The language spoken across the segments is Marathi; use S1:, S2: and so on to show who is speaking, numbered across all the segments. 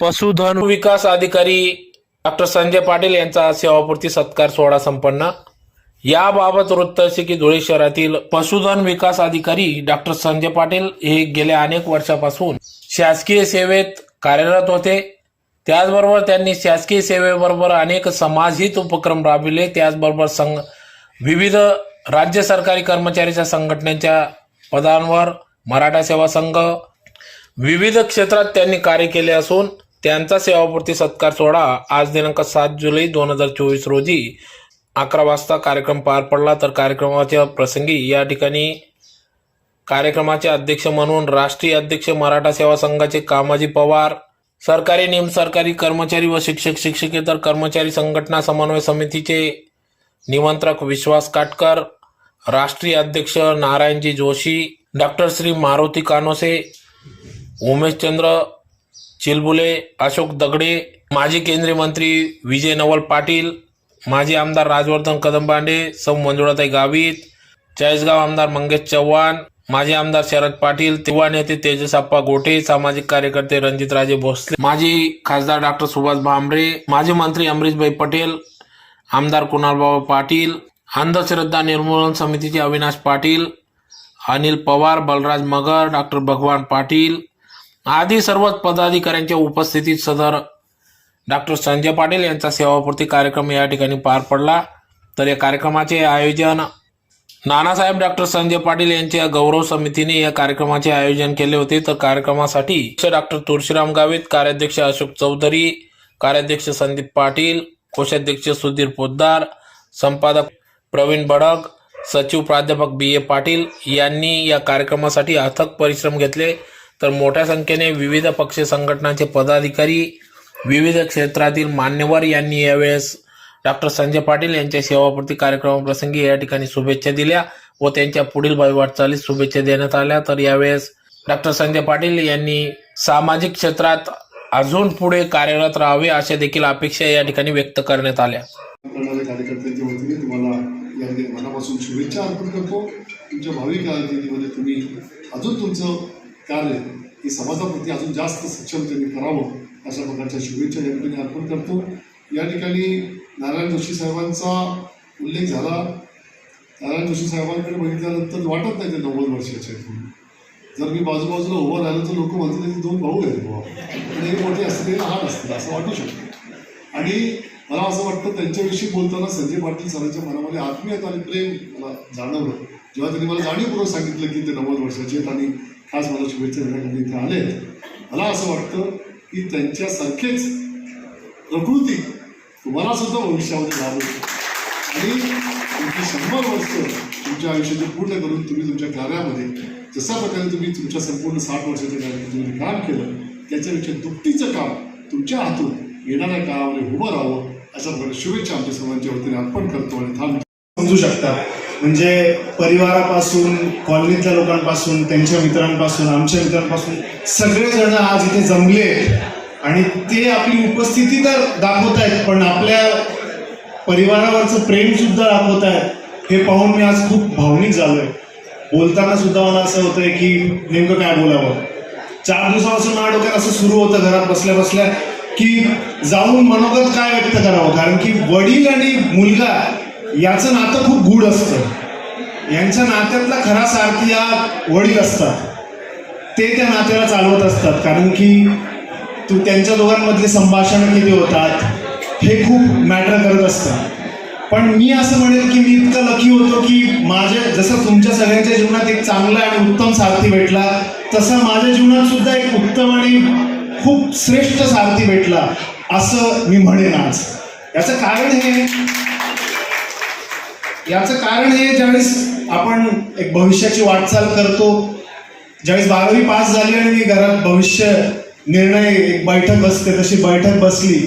S1: पशुधन विकास अधिकारी डॉक्टर संजय पाटील यांचा सेवापूर्ती सत्कार सोहळा संपन्न. याबाबत वृत्त असे की धुळे शहरातील पशुधन विकास अधिकारी डॉक्टर संजय पाटील हे गेल्या अनेक वर्षापासून शासकीय सेवेत कार्यरत होते. त्याचबरोबर त्यांनी शासकीय सेवेबरोबर अनेक समाजहित उपक्रम राबविले. त्याचबरोबर संघ विविध राज्य सरकारी कर्मचारीच्या संघटनेच्या पदांवर मराठा सेवा संघ विविध क्षेत्रात त्यांनी कार्य केले असून त्यांचा सेवापूर्ती सत्कार सोहळा आज दिनांक सात जुलै दोन हजार चोवीस रोजी अकरा वाजता कार्यक्रम पार पडला. तर कार्यक्रमाच्या प्रसंगी या ठिकाणी कार्यक्रमाचे अध्यक्ष म्हणून राष्ट्रीय अध्यक्ष मराठा सेवा संघाचे कामाजी पवार सरकारी निमसरकारी कर्मचारी व शिक्षक शिक्षकेतर कर्मचारी संघटना समन्वय समितीचे निमंत्रक विश्वास काटकर राष्ट्रीय अध्यक्ष नारायणजी जोशी डॉक्टर श्री मारुती कानोसे उमेशचंद्र चिलबुले अशोक दगडे माजी केंद्रीय मंत्री विजय नवल पाटील माजी आमदार राजवर्धन कदमबांडे सौ मंजुळाताई गावित चाळीसगाव आमदार मंगेश चव्हाण माजी आमदार शरद पाटील युवा नेते तेजसाप्पा गोटे सामाजिक कार्यकर्ते रणजितराजे भोसले माजी खासदार डॉक्टर सुभाष भामरे माजी मंत्री अमरीशभाई पटेल आमदार कुणालबाबा पाटील अंधश्रद्धा निर्मूलन समितीचे अविनाश पाटील अनिल पवार बलराज मगर डॉक्टर भगवान पाटील आदी सर्वच पदाधिकाऱ्यांच्या उपस्थितीत सदर डॉक्टर संजय पाटील यांचा सेवापूर्ती कार्यक्रम या ठिकाणी पार पडला. तर या कार्यक्रमाचे आयोजन नानासाहेब डॉक्टर संजय पाटील यांच्या गौरव समितीने या कार्यक्रमाचे आयोजन केले होते. तर कार्यक्रमासाठी डॉक्टर तुळशीराम गावित कार्याध्यक्ष अशोक चौधरी कार्याध्यक्ष संदीप पाटील कोषाध्यक्ष सुधीर पोद्दार संपादक प्रवीण बडक सचिव प्राध्यापक बी ए पाटील यांनी या कार्यक्रमासाठी अथक परिश्रम घेतले. तर मोठ्या संख्येने विविध पक्ष संघटनांचे पदाधिकारी विविध क्षेत्रातील मान्यवर यांनी यावेळेस डॉक्टर संजय पाटील यांच्या सेवापूर्ती कार्यक्रमाप्रसंगी या ठिकाणी शुभेच्छा दिल्या व त्यांच्या पुढील वाटचालीस शुभेच्छा देण्यात आल्या. तर यावेळेस डॉक्टर संजय पाटील यांनी सामाजिक क्षेत्रात अजून पुढे कार्यरत राहावे अशा देखील अपेक्षा या ठिकाणी व्यक्त करण्यात आल्या.
S2: कार्यकर्त्यांच्या वतीने तुम्हाला या मनापासून शुभेच्छा अर्पण करतो. तुमच्या भावी कारकिर्दीमध्ये तुम्ही अजून तुमचं कार्य हे समाजाप्रती अजून जास्त सक्षमतेने करावं अशा प्रकारच्या शुभेच्छा या ठिकाणी अर्पण करतो. या ठिकाणी नारायण जोशी साहेबांचा उल्लेख झाला. नारायण जोशी साहेबांकडे बघितल्यानंतर वाटत नाही ते नव्वद वर्षाचे आहेत जर मी बाजूबाजूला उभं राहिलं तर लोक म्हणतात ते दोन भाऊ आहेत बाबा आणि मोठे असते ते लहान असतील असं वाटू शकतं. आणि मला असं वाटतं त्यांच्याविषयी बोलताना संजय पाटील सरांच्या मनामध्ये आत्मीयता आणि प्रेम मला जाणवलं. जेव्हा त्यांनी मला जाणीवपूर्वक सांगितलं की ते नव्वद वर्षाचे आहेत आणि आज मला शुभेच्छा देण्यासाठी इथे आले आहेत मला असं वाटतं की त्यांच्यासारखेच प्रकृती तुम्हाला सुद्धा भविष्यामध्ये लाभेल आणि तुमची शंभर वर्ष तुमच्या आयुष्याचे पूर्ण करून तुम्ही तुमच्या कार्यामध्ये जशा प्रकारे तुम्ही तुमच्या संपूर्ण साठ वर्षाच्या कार्यामध्ये काम केलं त्याच्यापेक्षा दुपटीचं काम तुमच्या हातून येणाऱ्या काळामध्ये उभं राहावं अशा प्रकारे शुभेच्छा आमच्या सर्वांच्या वतीने अर्पण करतो आणि थांब
S3: समजू शकता. म्हणजे परिवारापासून कॉलनीतल्या लोकांपासून त्यांच्या मित्रांपासून आमच्या मित्रांपासून सगळेजण आज इथे जमले आणि ते आपली उपस्थिती तर दाखवत आहेत पण आपल्या परिवारावरचं प्रेम सुद्धा दाखवत आहेत. हे पाहून मी आज खूप भावनिक झालोय. बोलताना सुद्धा मला असं होतंय की नेमकं काय बोलावं? चार दिवसापासून माझ्या डोक्यात असं सुरू होतं घरात बसल्या बसल्या की जाऊन मनोगत काय व्यक्त करावं? कारण की वडील आणि मुलगा याचं नातं खूप गूढ असतं. यांच्या नात्यातला खरा सारथी हा वडील असतात. ते त्या नात्याला चालवत असतात. कारण की तू त्यांच्या दोघांमधले संभाषण किती होतात. हे खूप मॅटर करत असतं. पण मी असं म्हणेल की मी इतकं लकी होतो की माझ्या जसं तुमच्या सगळ्यांच्या जीवनात एक चांगला आणि उत्तम सारथी भेटला तसं माझ्या जीवनात सुद्धा एक उत्तम आणि खूप श्रेष्ठ सारथी भेटला असं मी म्हणेन आज. याचं कारण हे याचं कारण हे ज्यावेळेस आपण एक भविष्याची वाटचाल करतो ज्यावेळेस बारावी पास झाली आणि मी घरात भविष्य निर्णय एक बैठक असते तशी बैठक बसली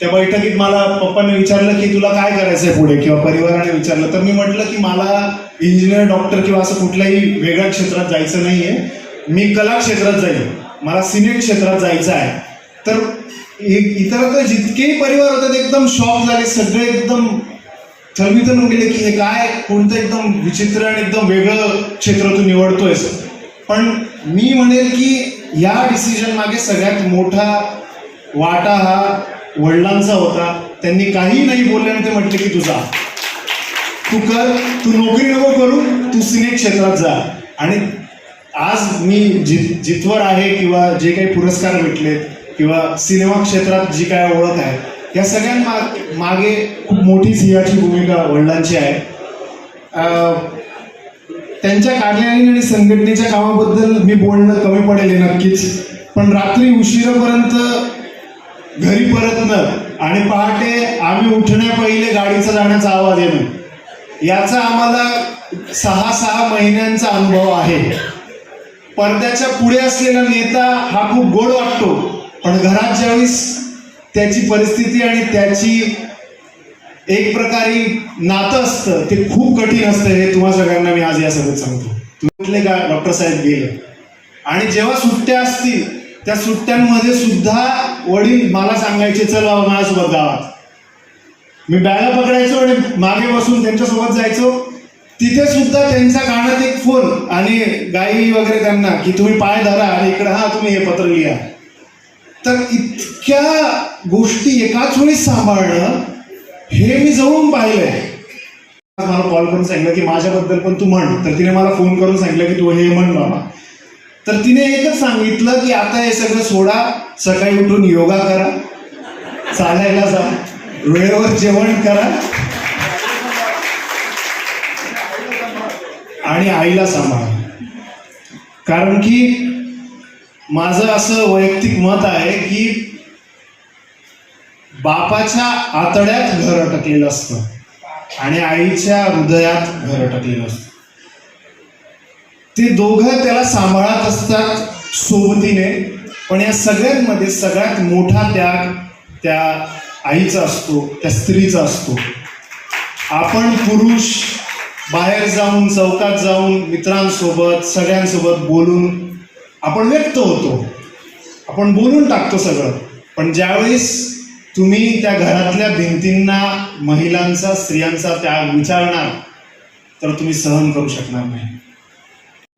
S3: त्या बैठकीत मला पप्पाने विचारलं की तुला काय करायचंय पुढे? किंवा परिवाराने विचारलं. तर मी म्हटलं की मला इंजिनियर डॉक्टर किंवा असं कुठल्याही वेगळ्या क्षेत्रात जायचं नाही आहे मी कला क्षेत्रात जाईल मला सिनेट क्षेत्रात जायचं आहे. तर इतर इतरत्र जितकेही परिवार होते ते एकदम शॉक झाले. सगळे एकदम तर मी तर गेले की हे काय कोणतं एकदम विचित्र आणि एकदम वेगळं क्षेत्र तू निवडतोयस. पण मी म्हणेल की या डिसिजन मागे सगळ्यात मोठा वाटा हा वडिलांचा होता. त्यांनी काही नाही बोलल्याने ते म्हटले की तुझा तू कर तू नोकरी नको करू तू सिने क्षेत्रात जा. आणि आज मी जित जितवर आहे किंवा जे काही पुरस्कार भेटलेत किंवा सिनेमा क्षेत्रात जी काय ओळख आहे या सगळ्यां मागे खूप मोठी सिंहाची भूमिका वडिलांची आहे. त्यांच्या कार्यालयीन आणि संघटनेच्या कामाबद्दल मी बोलणं कमी पडेल नक्कीच. पण रात्री उशिरापर्यंत घरी परतणं आणि पहाटे आम्ही उठण्या पहिले गाडीचा जाण्याचा आवाज येणं याचा आम्हाला सहा सहा महिन्यांचा अनुभव आहे. पडद्याच्या पुढे असलेला नेता हा खूप गोड वाटतो पण घरात ज्यावेळेस त्याची परिस्थिती आणि त्याची एक प्रकारे नातं असतं ते खूप कठीण असतं हे तुम्हा सगळ्यांना मी आज या सगळ्यात सांगतो म्हटले का डॉक्टर साहेब गेले? आणि जेव्हा सुट्ट्या असतील त्या सुट्ट्यांमध्ये सुद्धा वडील मला सांगायचे चल माझ्यासोबत गावात. मी बॅगा पकडायचो आणि मागे बसून त्यांच्यासोबत जायचो. तिथे सुद्धा त्यांच्या कानात एक फोन आणि गाई वगैरे त्यांना की तुम्ही पाय धरा आणि इकडे हा तुम्ही हे पत्र लिहा. तर इतक्या गोष्टी एकाच वेळी सांभाळणं हे मी जवळून पाहिलंय. मला कॉल करून सांगितलं की माझ्याबद्दल पण तू म्हण. तर तिने मला फोन करून सांगितलं की तू हे म्हण बाबा. तर तिने एकच सांगितलं की आता हे सगळं सोडा सकाळी उठून योगा करा चालायला जा वेळेवर जेवण करा. आणि आईला सांभाळा. कारण की माझं असं वैयक्तिक मत आहे की बापाच्या आतड्यात घर अटकलेलं असतं आणि आईच्या हृदयात घर अटकलेलं असतं. ते दोघं त्याला सांभाळत असतात सोबतीने पण या सगळ्यांमध्ये सगळ्यात मोठा त्याग त्या आईचा असतो त्या स्त्रीचा असतो. आपण पुरुष बाहेर जाऊन चौकात जाऊन मित्रांसोबत सगळ्यांसोबत बोलून आपण व्यक्त होतो. आपण बोलून टाकतो सगळं. पण ज्यावेळेस तुम्ही त्या घरातल्या भिंतींना महिलांचा स्त्रियांचा त्या विचारणार तर तुम्ही सहन करू शकणार नाही.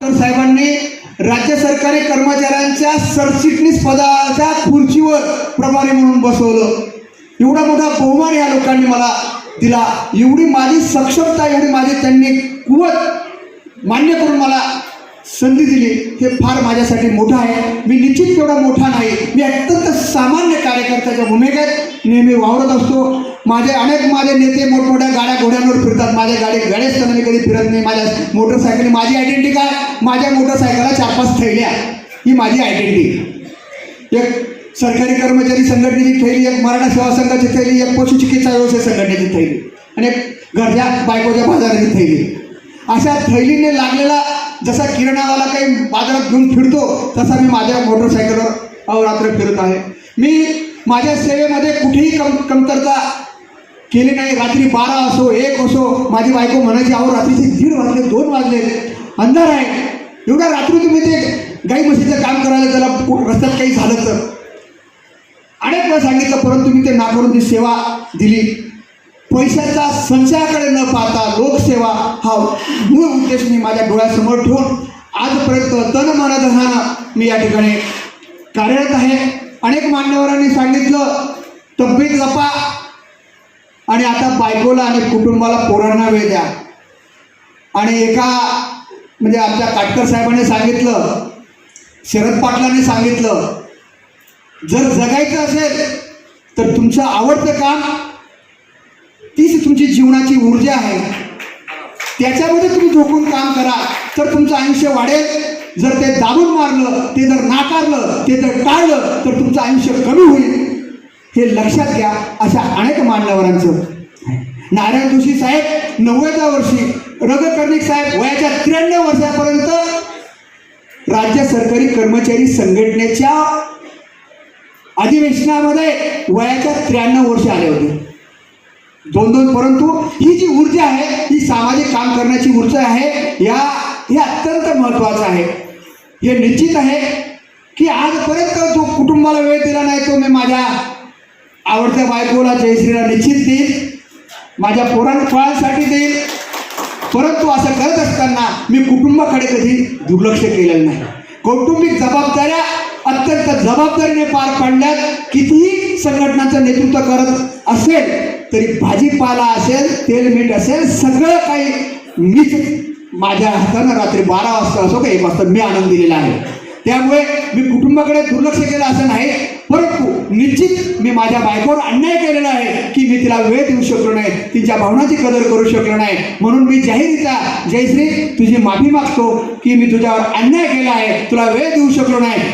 S4: डॉक्टर साहेबांनी राज्य सरकारी कर्मचाऱ्यांच्या सरचिटणीस पदाच्या खुर्चीवर प्रभारी म्हणून बसवलं. एवढा मोठा बहुमान या लोकांनी मला दिला. एवढी माझी सक्षमता एवढी माझी त्यांनी कुवत मान्य करून मला संधी दिली हे फार माझ्यासाठी मोठं आहे. मी निश्चित तेवढा मोठा नाही. मी अत्यंत सामान्य कार्यकर्त्याच्या भूमिकेत नेहमी वावरत असतो. माझे अनेक माझे नेते मोठमोठ्या गाड्या घोड्यांवर फिरतात. माझ्या गाडी गाड्याच मी कधी फिरत नाही. माझ्या मोटरसायकल माझी आयडेंटिटी काय? माझ्या मोटरसायकलला चार पाच थैल्या. ही माझी आयडेंटिटी एक सरकारी कर्मचारी संघटनेची थैली एक मराठा सेवा संघाची थैली एक पशुचिकित्सा व्यवसाय संघटनेची थैली आणि एक घरच्या बायकोच्या बाजाराची थैली. अशा थैलीने लागलेला जसा किराणावाला काही बाजारात घेऊन फिरतो तसा मी माझ्या मोटरसायकलवर अवरात्र फिरत आहे. मी माझ्या सेवेमध्ये कुठेही कम कमतरता केली नाही. रात्री बारा असो एक असो माझी बायको म्हणायची अहो रात्रीचे दीड वाजले दोन वाजले अंधार आहे. एवढ्या रात्री तुम्ही ते गाई म्हशीचं काम करायला त्याला रस्त्यात काही झालं तर? अनेक वेळा सांगितलं परंतु मी ते नाकारून ती सेवा दिली. पैशाचा संचयाकडे न पाहता लोकसेवा हा मूळ उद्देश मी माझ्या डोळ्यासमोर ठेवून आजपर्यंत तन मन धनानं मी या ठिकाणी कार्यरत आहे. अनेक मान्यवरांनी सांगितलं तब्येत जपा आणि आता बायकोला आणि कुटुंबाला पोरांना वेळ द्या. आणि एका म्हणजे आमच्या काटकर साहेबांनी सांगितलं शरद पाटलांनी सांगितलं जर जगायचं असेल तर तुमचं आवडतं काम तीच तुमची जीवनाची ऊर्जा आहे. त्याच्यामध्ये तुम्ही झोकून काम करा. तर तुमचं आयुष्य वाढेल. जर ते दाबून मारलं ते जर नाकारलं ते जर टाळलं तर तुमचं आयुष्य कमी होईल. हे लक्षात घ्या अशा अनेक मान्यवरांचं नारायण जोशी साहेब नव्वदव्या वर्षी रगकर्णिक साहेब वयाच्या त्र्याण्णव वर्षापर्यंत राज्य सरकारी कर्मचारी संघटनेच्या अधिवेशनामध्ये वयाच्या त्र्याण्णव वर्ष आले होते. दोन दोन परंतु ही जी ऊर्जा आहे ही सामाजिक काम करण्याची ऊर्जा आहे या हे अत्यंत महत्त्वाचं आहे. हे निश्चित आहे की आजपर्यंत जो कुटुंबाला वेळ दिला नाही तो मी माझ्या आवडत्या बायकोला जयश्रीला निश्चित देईल माझ्या पोरां फळांसाठी देईल परंतु असं करत असताना मी कुटुंबाकडे कधी दुर्लक्ष केलेलं नाही. कौटुंबिक जबाबदाऱ्या अत्यंत जबाबदारीने पार पाडल्यात. कितीही संघटनांचं नेतृत्व करत असेल तरी भाजीपाला असेल तेल मीठ असेल सगळं काही मीच माझ्या हातानं रात्री बारा वाजता असो का एक वाजता मी आनंद दिलेला आहे. त्यामुळे मी कुटुंबाकडे दुर्लक्ष केलं असं नाही परंतु निश्चित मी माझ्या बायकोवर अन्याय केलेला आहे की मी तिला वेळ देऊ शकलो नाही तिच्या भावनाची कदर करू शकलो नाही. म्हणून मी जाहीररित्या जयश्री तुझी माफी मागतो की मी तुझ्यावर अन्याय केला आहे तुला वेळ देऊ शकलो नाही.